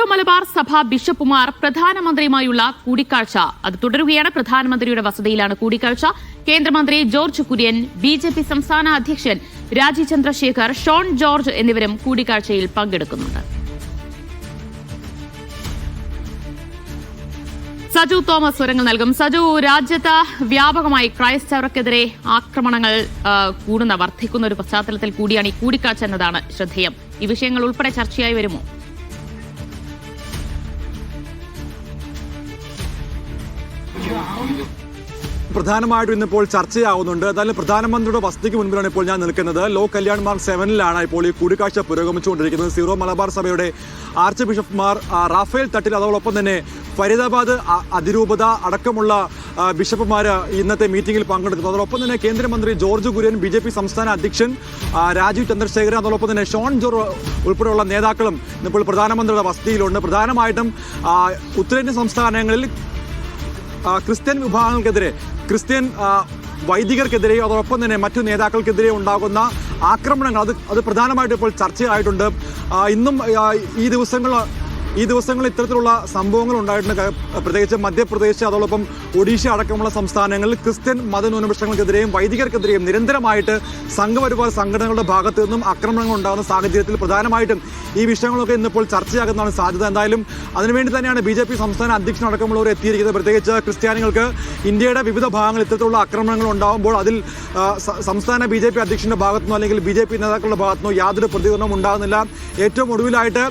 Syro Malabar സഭ ബിഷപ്പുമാർ പ്രധാനമന്ത്രിയുമായുള്ള കൂടിക്കാഴ്ച. അത് തുടരുകയാണ്. പ്രധാനമന്ത്രിയുടെ വസതിയിലാണ് കൂടിക്കാഴ്ച. കേന്ദ്രമന്ത്രി George Kurian B J P സംസ്ഥാന അധ്യക്ഷൻ രാജീവ് ചന്ദ്രശേഖർ ഷോൺ ജോർജ് എന്നിവരും കൂടിക്കാഴ്ചയിൽ പങ്കെടുക്കുന്നുണ്ട്. സജു തോമസ് സ്വരങ്ങൾ നൽകും. സജു രാജ്യത്ത് വ്യാപകമായി ക്രൈസ്തവർക്കെതിരെ ആക്രമണങ്ങൾ കൂടുന്ന വർദ്ധിക്കുന്ന ഒരു പശ്ചാത്തലത്തിൽ കൂടിയാണ് ഈ കൂടിക്കാഴ്ച എന്നതാണ് ശ്രദ്ധേയം. ഈ വിഷയങ്ങൾ ഉൾപ്പെടെ ചർച്ചയായി വരുമോ? പ്രധാനമായിട്ടും ഇന്നിപ്പോൾ ചർച്ചയാവുന്നുണ്ട്. അതായത് പ്രധാനമന്ത്രിയുടെ വസതിക്ക് മുൻപിലാണ് ഇപ്പോൾ ഞാൻ നിൽക്കുന്നത്. ലോ കല്യാൺ മാർക്ക് സെവനിലാണ് ഇപ്പോൾ ഈ കൂടിക്കാഴ്ച പുരോഗമിച്ചുകൊണ്ടിരിക്കുന്നത്. സീറോ മലബാർ സഭയുടെ ആർച്ച് ബിഷപ്പ്മാർ റാഫേൽ തട്ടിൽ അതോടൊപ്പം തന്നെ ഫരീദാബാദ് അതിരൂപത അടക്കമുള്ള ബിഷപ്പുമാർ ഇന്നത്തെ മീറ്റിംഗിൽ പങ്കെടുക്കുന്നു അതോടൊപ്പം തന്നെ കേന്ദ്രമന്ത്രി George Kurian B J P സംസ്ഥാന അധ്യക്ഷൻ രാജീവ് ചന്ദ്രശേഖരൻ അതോടൊപ്പം തന്നെ ഷോൺ ജോർ ഉൾപ്പെടെയുള്ള നേതാക്കളും ഇപ്പോൾ പ്രധാനമന്ത്രിയുടെ വസതിയിലുണ്ട്. പ്രധാനമായിട്ടും ഉത്തരേന്ത്യൻ സംസ്ഥാനങ്ങളിൽ ക്രിസ്ത്യൻ വിഭാഗങ്ങൾക്കെതിരെ ക്രിസ്ത്യൻ വൈദികർക്കെതിരെയോ അതോടൊപ്പം തന്നെ മറ്റു നേതാക്കൾക്കെതിരെ ഉണ്ടാകുന്ന ആക്രമണങ്ങൾ അത് അത് പ്രധാനമായിട്ടും ഇപ്പോൾ ചർച്ചയായിട്ടുണ്ട്. ഇന്നും ഈ ദിവസങ്ങൾ ഈ ദിവസങ്ങളിൽ ഇത്തരത്തിലുള്ള സംഭവങ്ങൾ ഉണ്ടായിട്ടുണ്ട്. പ്രത്യേകിച്ച് മധ്യപ്രദേശ് അതോടൊപ്പം ഒഡീഷ അടക്കമുള്ള സംസ്ഥാനങ്ങളിൽ ക്രിസ്ത്യൻ മതന്യൂനപക്ഷങ്ങൾക്കെതിരെയും വൈദികർക്കെതിരെയും നിരന്തരമായിട്ട് സംഘപരിവാർ സംഘടനകളുടെ ഭാഗത്തു നിന്നും ആക്രമണങ്ങൾ ഉണ്ടാകുന്ന സാഹചര്യത്തിൽ പ്രധാനമായിട്ടും ഈ വിഷയങ്ങളൊക്കെ ഇന്നിപ്പോൾ ചർച്ചയാകുന്നതാണ് സാധ്യത. എന്തായാലും അതിനുവേണ്ടി തന്നെയാണ് ബി ജെ പി സംസ്ഥാന അധ്യക്ഷനടക്കമുള്ളവർ എത്തിയിരിക്കുന്നത്. പ്രത്യേകിച്ച് ക്രിസ്ത്യാനികൾക്ക് ഇന്ത്യയുടെ വിവിധ ഭാഗങ്ങളിൽ ഇത്തരത്തിലുള്ള ആക്രമണങ്ങൾ ഉണ്ടാകുമ്പോൾ അതിൽ സംസ്ഥാന ബി ജെ പി അധ്യക്ഷന്റെ ഭാഗത്തുനിന്നോ അല്ലെങ്കിൽ ബി ജെ പി നേതാക്കളുടെ ഭാഗത്തുനിന്നോ യാതൊരു പ്രതികരണവും ഉണ്ടാകുന്നില്ല. ഏറ്റവും ഒടുവിലായിട്ട്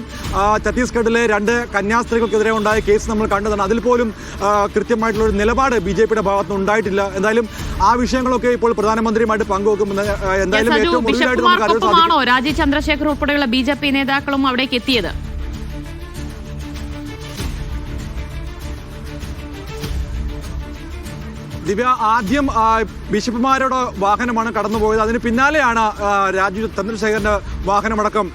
ഛത്തീസ്ഗഡിലെ രണ്ട് കന്യാസ്ത്രീകൾക്കെതിരെ ഉണ്ടായ കേസ് നമ്മൾ കണ്ടതാണ്. അതിൽ പോലും കൃത്യമായിട്ടുള്ള ഒരു നിലപാട് ബി ജെ പിയുടെ ഭാഗത്തുനിന്ന് ഉണ്ടായിട്ടില്ല. എന്തായാലും ആ വിഷയങ്ങളൊക്കെ ഇപ്പോൾ പ്രധാനമന്ത്രിയുമായിട്ട് പങ്കുവെക്കും എന്തായാലും ഏറ്റവും രാജീവ് ചന്ദ്രശേഖർ ഉൾപ്പെടെയുള്ള ബി ജെ പി നേതാക്കളും അവിടേക്ക് എത്തിയത്? ദിവ്യ ആദ്യം ബിഷപ്പുമാരുടെ വാഹനമാണ് കടന്നുപോയത്. അതിന് പിന്നാലെയാണ് രാജു ചന്ദ്രശേഖരന്റെ വാഹനമടക്കം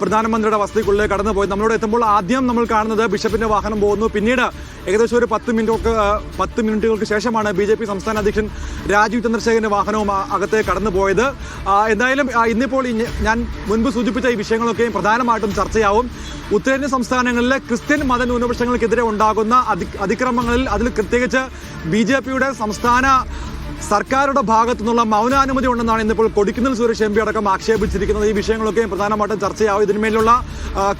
പ്രധാനമന്ത്രിയുടെ വസതിക്കുള്ളിൽ കടന്നുപോയത്. നമ്മളോട് എത്തുമ്പോൾ ആദ്യം നമ്മൾ കാണുന്നത് ബിഷപ്പിന്റെ വാഹനം പോകുന്നു. പിന്നീട് ഏകദേശം ഒരു പത്ത് മിനിറ്റൊക്കെ പത്ത് മിനിറ്റുകൾക്ക് ശേഷമാണ് ബി ജെ പി സംസ്ഥാന അധ്യക്ഷൻ രാജീവ് ചന്ദ്രശേഖരന്റെ വാഹനവും അകത്തെ കടന്നുപോയത്. ആ, എന്തായാലും ഇന്നിപ്പോൾ ഞാൻ മുൻപ് സൂചിപ്പിച്ച ഈ വിഷയങ്ങളൊക്കെയും പ്രധാനമായിട്ടും ചർച്ചയാവും. ഉത്തരേന്ത്യൻ സംസ്ഥാനങ്ങളിലെ ക്രിസ്ത്യൻ മതന്യൂനപക്ഷങ്ങൾക്കെതിരെ ഉണ്ടാകുന്ന അതി അതിക്രമങ്ങളിൽ അതിൽ പ്രത്യേകിച്ച് ബി ജെ പിയുടെ സംസ്ഥാന സർക്കാരുടെ ഭാഗത്തു നിന്നുള്ള മൗനാനുമതി ഉണ്ടെന്നാണ് ഇന്നിപ്പോൾ കൊടിക്കുന്നിൽ സുരേഷ് എം പി അടക്കം ആക്ഷേപിച്ചിരിക്കുന്നത്. ഈ വിഷയങ്ങളൊക്കെയും പ്രധാനമായിട്ടും ചർച്ചയാവും. ഇതിന്മേലുള്ള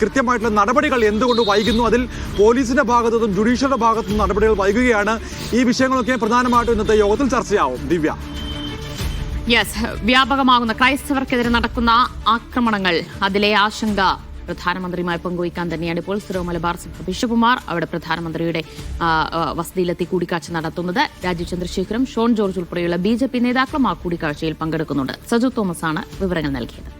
കൃത്യമായിട്ടുള്ള നടപടികൾ എന്തുകൊണ്ട് വൈകുന്നു? അതിൽ പോലീസിന്റെ ഭാഗത്തു നിന്നും ജുഡീഷ്യറിയുടെ ഭാഗത്തു നിന്നും നടപടികൾ വൈകുകയാണ്. ഈ വിഷയങ്ങളൊക്കെ പ്രധാനമായിട്ടും ഇന്നത്തെ യോഗത്തിൽ ചർച്ചയാവും. ദിവ്യ. യെസ് വ്യാപകമാകുന്ന ക്രൈസ്തവർക്കെതിരെ നടക്കുന്ന ആക്രമണങ്ങൾ. അതിലെ ആശങ്ക പ്രധാനമന്ത്രിയുമായി പങ്കുവയ്ക്കാൻ തന്നെയാണ് ഇപ്പോൾ സിറോ മലബാർ സഭ ബിഷപ്പുമാർ അവിടെ പ്രധാനമന്ത്രിയുടെ വസതിയിലെത്തി കൂടിക്കാഴ്ച നടത്തുന്നത്. രാജീവ് ചന്ദ്രശേഖരും ഷോൺ ജോർജ് ഉൾപ്പെടെയുള്ള ബി നേതാക്കളും ആ കൂടിക്കാഴ്ചയിൽ പങ്കെടുക്കുന്നുണ്ട്. സജു തോമസ് ആണ് വിവരങ്ങൾ നൽകിയത്.